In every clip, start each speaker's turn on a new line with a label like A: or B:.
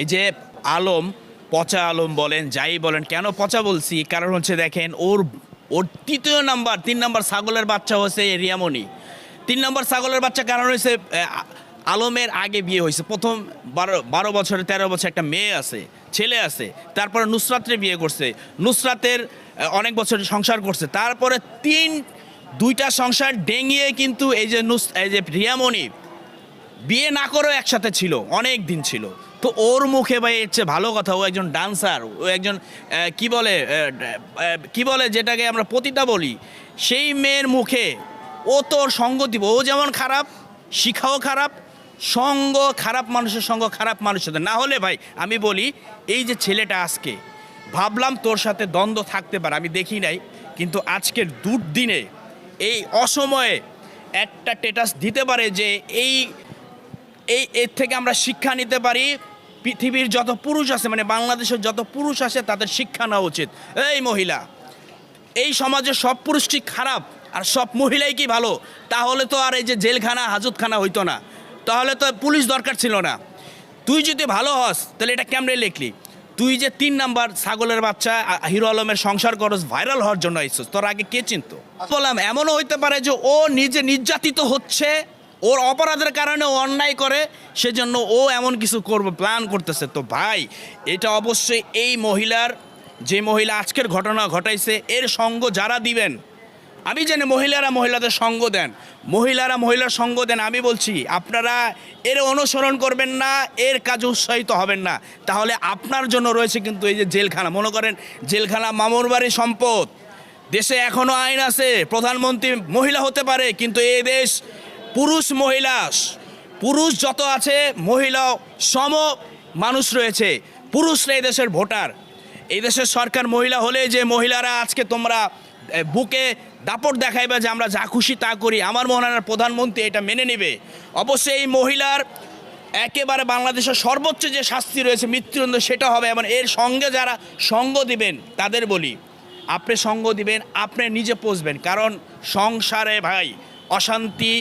A: এই যে আলম, পচা আলম বলেন, যাই বলেন, কেন পচা বলছি? কারণ হচ্ছে দেখেন, ওর ওর তৃতীয় নাম্বার, তিন নাম্বার ছাগলের বাচ্চা হচ্ছে রিয়ামণি। তিন নম্বর ছাগলের বাচ্চা কারণ হয়েছে আলমের আগে বিয়ে হয়েছে। প্রথম বারো বারো বছরে তেরো বছর একটা মেয়ে আছে, ছেলে আছে। তারপরে নুসরাতের বিয়ে করছে। নুসরাতের অনেক বছর সংসার করছে। তারপরে তিন, দুইটা সংসার ডেঙিয়ে কিন্তু এই যে নুস, এই যে রিয়ামণি, বিয়ে না করেও একসাথে ছিল, অনেক দিন ছিল। তো ওর মুখে ভাই এর চেয়ে ভালো কথা, ও একজন ডান্সার ও একজন কি বলে কি বলে যেটাকে আমরা পতিতা বলি, সেই মেয়ের মুখে ও তোর সঙ্গ দিব। ও যেমন খারাপ, শিখাও খারাপ, সঙ্গ খারাপ মানুষের সঙ্গ খারাপ মানুষের সাথে না হলে ভাই, আমি বলি, এই যে ছেলেটা আজকে, ভাবলাম তোর সাথে দ্বন্দ্ব থাকতে পারে, আমি দেখি নাই, কিন্তু আজকের দুর্দিনে, এই অসময়ে একটা টেটাস দিতে পারে যে এই এই, এর থেকে আমরা শিক্ষা নিতে পারি পৃথিবীর যত পুরুষ আছে মানে বাংলাদেশের যত পুরুষ আছে, তাদের শিক্ষা নেওয়া উচিত। এই মহিলা, এই সমাজে সব পুরুষ কি খারাপ আর সব মহিলাই কি ভালো? তাহলে তো আর এই যে জেলখানা, হাজতখানা হইতো না। তাহলে তো পুলিশ দরকার ছিল না। তুই যদি ভালো হস, তাহলে এটা কেমনে লিখলি? তুই যে তিন নাম্বার ছাগলের বাচ্চা হিরো আলমের সংসার করস ভাইরাল হওয়ার জন্য আইসস, তোর আগে কে চিনত? বললাম, এমনও হইতে পারে যে ও নিজে নির্যাতিত হচ্ছে ওর অপরাধের কারণে অন্যায় করে, সেজন্য ও এমন কিছু করবে প্ল্যান করতেছে। তো ভাই, এটা অবশ্যই এই মহিলার, যে মহিলা আজকের ঘটনা ঘটাইছে, এর সঙ্গ যারা দিবেন, আমি জানি মহিলারা মহিলাদের সঙ্গ দেন, মহিলারা মহিলার সঙ্গ দেন, আমি বলছি, আপনারা এর অনুসরণ করবেন না, এর কাজে উৎসাহিত হবেন না। তাহলে আপনার জন্য রয়েছে কিন্তু এই যে জেলখানা, মনে করেন জেলখানা মামুর বাড়ির সম্পদ। দেশে এখনও আইন আছে, প্রধানমন্ত্রী মহিলা হতে পারে, কিন্তু এই দেশ পুরুষ, মহিলা, পুরুষ যত আছে, মহিলা সম মানুষ রয়েছে। পুরুষরা এই দেশের ভোটার। এই দেশের সরকার মহিলা হলে যে মহিলারা আজকে তোমরা বুকে দাপট দেখাইবে যে আমরা যা খুশি তা করি, আমার হয় প্রধানমন্ত্রী এটা মেনে নেবে। অবশ্যই এই মহিলার একেবারে বাংলাদেশের সর্বোচ্চ যে শাস্তি রয়েছে, মৃত্যুদণ্ড সেটা হবে এবং এর সঙ্গে যারা সঙ্গ দিবেন, তাদের বলি, আপনি সঙ্গ দিবেন, আপনি নিজে পচবেন কারণ সংসারে ভাই, অশান্তি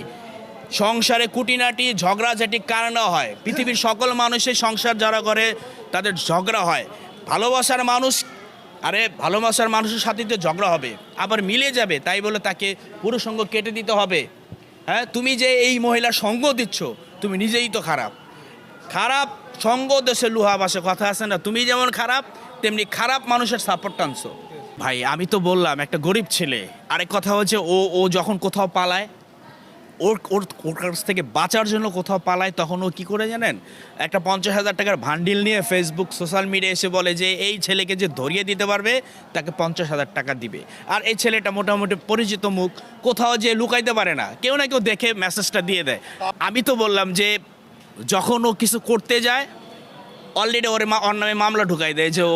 A: সংসারে কুটিনাটি, ঝগড়াঝাটি কারণে হয়? পৃথিবীর সকল মানুষের সংসার যারা করে, তাদের ঝগড়া হয়। ভালোবাসার মানুষ, আরে ভালোবাসার মানুষের সাথে তো ঝগড়া হবে। আবার মিলে যাবে, তাই বলে তাকে পুরো সঙ্গ কেটে দিতে হবে। হ্যাঁ তুমি যে এই মহিলার সঙ্গ দিচ্ছ, তুমি নিজেই তো খারাপ। খারাপ সঙ্গ দেশে লুহা বাসে কথা আছে না? তুমি যেমন খারাপ, তেমনি খারাপ মানুষের সাপোর্ট টানছো। ভাই, আমি তো বললাম, একটা গরিব ছেলে, আরেক কথা হচ্ছে ও ও যখন কোথাও পালায় ওর ওর ওর কাছ থেকে বাঁচার জন্য কোথাও পালায়, তখন ও কী করে জানেন? একটা পঞ্চাশ হাজার টাকার ভান্ডিল নিয়ে ফেসবুক সোশ্যাল মিডিয়া এসে বলে যে, এই ছেলেকে যে ধরিয়ে দিতে পারবে, তাকে পঞ্চাশ হাজার টাকা দিবে। আর এই ছেলেটা মোটামুটি পরিচিত মুখ, কোথাও যে লুকাইতে পারে না। কেউ না কেউ দেখে মেসেজটা দিয়ে দেয়। আমি তো বললাম যে, যখন ও কিছু করতে যায় অলরেডি ওর মা ওর নামে মামলা ঢুকাই দেয় যে, ও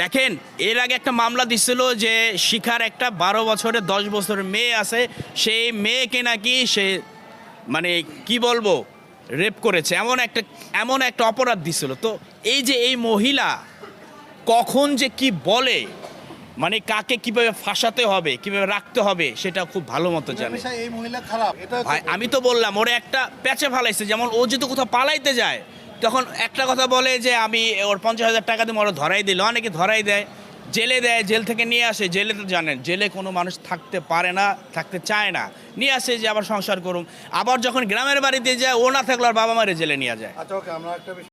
A: দেখেন এর আগে একটা মামলা দিছিল যে শিখার একটা বারো বছরের দশ বছরের মেয়ে আছে সেই মেয়েকে নাকি সে মানে কি বলব রেপ করেছে। এমন একটা এমন একটা অপরাধ দিছিল। তো এই যে এই মহিলা কখন যে কি বলে মানে কাকে কীভাবে ফাঁসাতে হবে কীভাবে রাখতে হবে সেটা খুব ভালো মতো জানে।
B: এই মহিলা খারাপ।
A: আমি তো বললাম ওরে একটা প্যাচে ফালাইছে। যেমন ও যদি কোথাও পালাইতে যায় তখন একটা কথা বলে যে আমি ওর পঞ্চাশ হাজার টাকা দিয়ে ওরা ধরাই দিল। অনেকে ধরাই দেয়, জেলে দেয়, জেল থেকে নিয়ে আসে। জেলে তো জানেন, জেলে কোনো মানুষ থাকতে পারে না, থাকতে চায় না। নিয়ে আসে যে আবার সংসার করুন আবার যখন গ্রামের বাড়িতে যায়, ও না থাকলে আর বাবা মারে জেলে নিয়ে যায়।
B: আচ্ছা